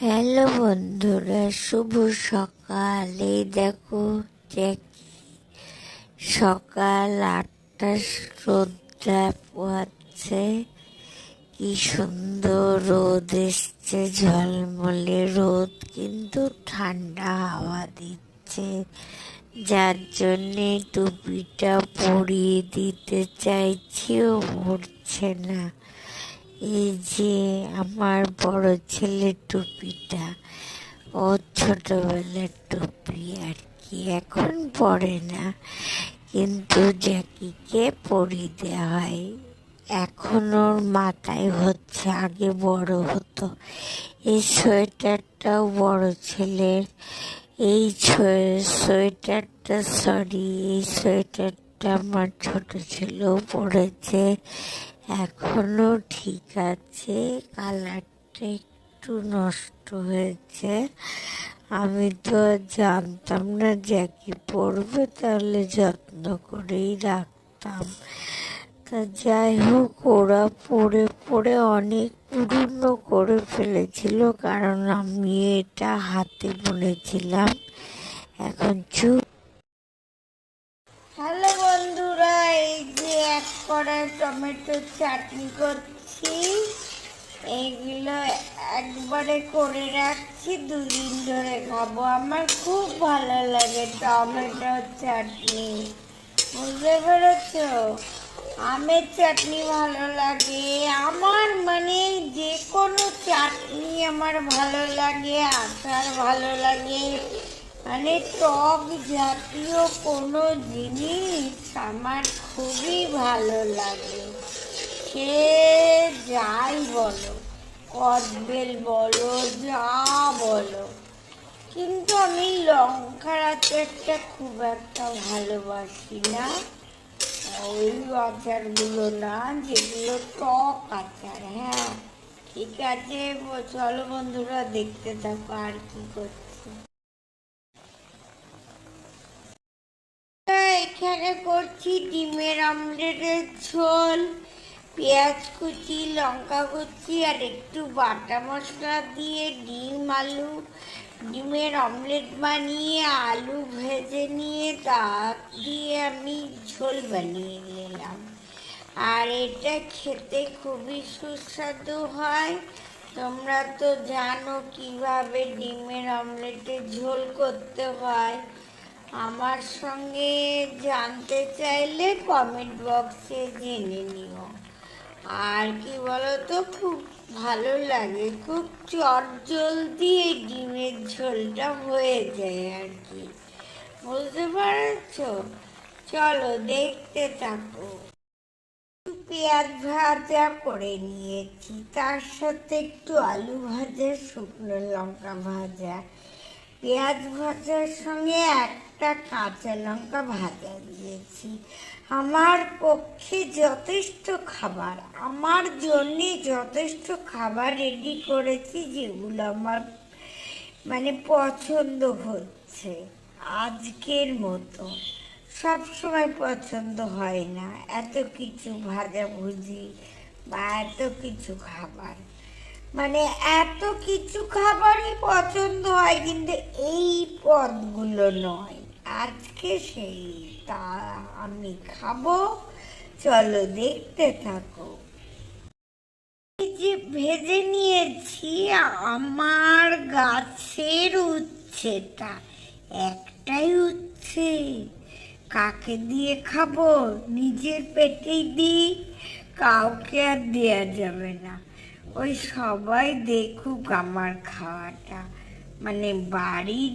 Hello বন্ধুরা, শুভ সকাল। এই দেখো, সকাল আটটা রোদটা পোয়াচ্ছে কি সুন্দর রোদ এসছে, ঝলমলে রোদ, কিন্তু ঠান্ডা হাওয়া দিচ্ছে। যার জন্যে টুপিটা পরিয়ে দিতে চাইছিও পড়ছে না। এই যে আমার বড় ছেলের টুপিটা, ও ছোটবেলার টুপি আর কি, এখন পরে না, কিন্তু জ্যাকিকে পরিয়ে দেওয়া হয়। এখন ওর মাথায় হচ্ছে আগে বড় হতো। এই সোয়েটারটাও বড় ছেলের। এই সোয়েটারটা সরি এই সোয়েটারটা আমার ছোট ছেলেও পড়েছে এখনও ঠিক আছে, কালারটা একটু নষ্ট হয়েছে। আমি তো জানতাম না জ্যাকি পড়বে তাহলে যত্ন করেই রাখতাম। তা যাই হোক, ওরা পড়ে পড়ে অনেক পুরনো করে ফেলেছিল, কারণ আমি এটা হাতে বুনেছিলাম। এখন চুপ। হ্যালো এক কড়াই টমেটো চাটনি করছি। এইগুলো একবারে করে রাখছি, দুদিন ধরে খাব। আমার খুব ভালো লাগে টমেটো চাটনি। বুঝতে পেরেছ? আমের চাটনি ভালো লাগে। আমার মানে যে কোনো চাটনি আমার ভালো লাগে, আচার ভালো লাগে। মানে টক জাতীয় কোনো জিনিস আমার খুবই ভালো লাগে। সে যাই বলো, কদবেল বলো, যা বলো। কিন্তু আমি লঙ্কার আচারটা খুব একটা ভালোবাসি না। ওই আচারগুলো না, যেগুলো টক আচার। হ্যাঁ ঠিক আছে চলো বন্ধুরা, দেখতে থাকো আর কি করছি এখানে করছি, ডিমের আমলেটের ঝোল, পেঁয়াজ কুচি, লঙ্কা কুচি, আর একটু বাটা মশলা দিয়ে ডিম, আলু, ডিমের অমলেট বানিয়ে, আলু ভেজে নিয়ে তা দিয়ে আমি ঝোল বানিয়ে নিলাম। আর এটা খেতে খুবই সুস্বাদু হয়। তোমরা তো জানো কীভাবে ডিমের অমলেটে ঝোল করতে হয়। আমার সঙ্গে জানতে চাইলে কমেন্ট বক্সে জেনে নিও। আর কি বলতো, খুব ভালো লাগে, খুব চট জলদি এই ডিমের ঝোলটা হয়ে যায় আর কি। বুঝতে পারছ? চলো দেখতে থাকো। পেঁয়াজ ভাজা করে নিয়েছি, তার সাথে একটু আলু ভাজা, শুকনো লঙ্কা ভাজা। পেঁয়াজ ভাজার সঙ্গে একটা কাঁচা লঙ্কা ভাজা দিয়েছি। আমার পক্ষে যথেষ্ট খাবার, আমার জন্যে যথেষ্ট খাবার রেডি করেছি যেগুলো আমার মানে পছন্দ হচ্ছে আজকের মতো। সব সময় পছন্দ হয় না, এত কিছু ভাজাভুজি বা এত কিছু খাবার। মানে এত কিছু খাবারই পছন্দ হয়, কিন্তু এই পদগুলো নয়। আজকে সেই তা আমি খাব। চলো দেখতে থাকো। যে ভেজে নিয়েছি আমার গাছের উচ্ছেটা একটাই উচ্ছে কাকে দিয়ে খাব? নিজের পেটেই দিই। কাউকে আর দেওয়া যাবে না। ওই সবাই দেখুক আমার খাওয়াটা। মানে বাড়ির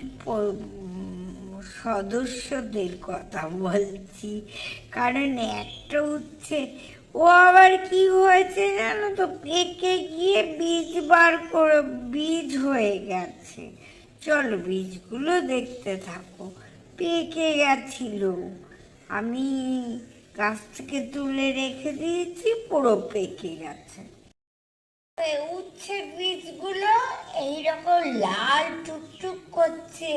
সদস্যদের কথা বলছি। কারণ একটা উচ্ছে ও আবার কি হয়েছে জানো তো? পেকে গিয়ে বীজ বার করে, বীজ হয়ে গেছে। চলো বীজগুলো দেখতে থাকো। পেকে গেছিল। আমি গাছ থেকে তুলে রেখে দিয়েছি, পুরো পেকে গেছে। উচ্ছে বীজগুলো এইরকম লাল টুকটুক করছে।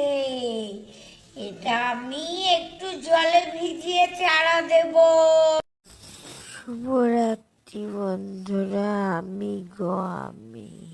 এটা আমি একটু জলে ভিজিয়ে চারা দেব। শুভরাত্রি বন্ধুরা, আমি গো আমি।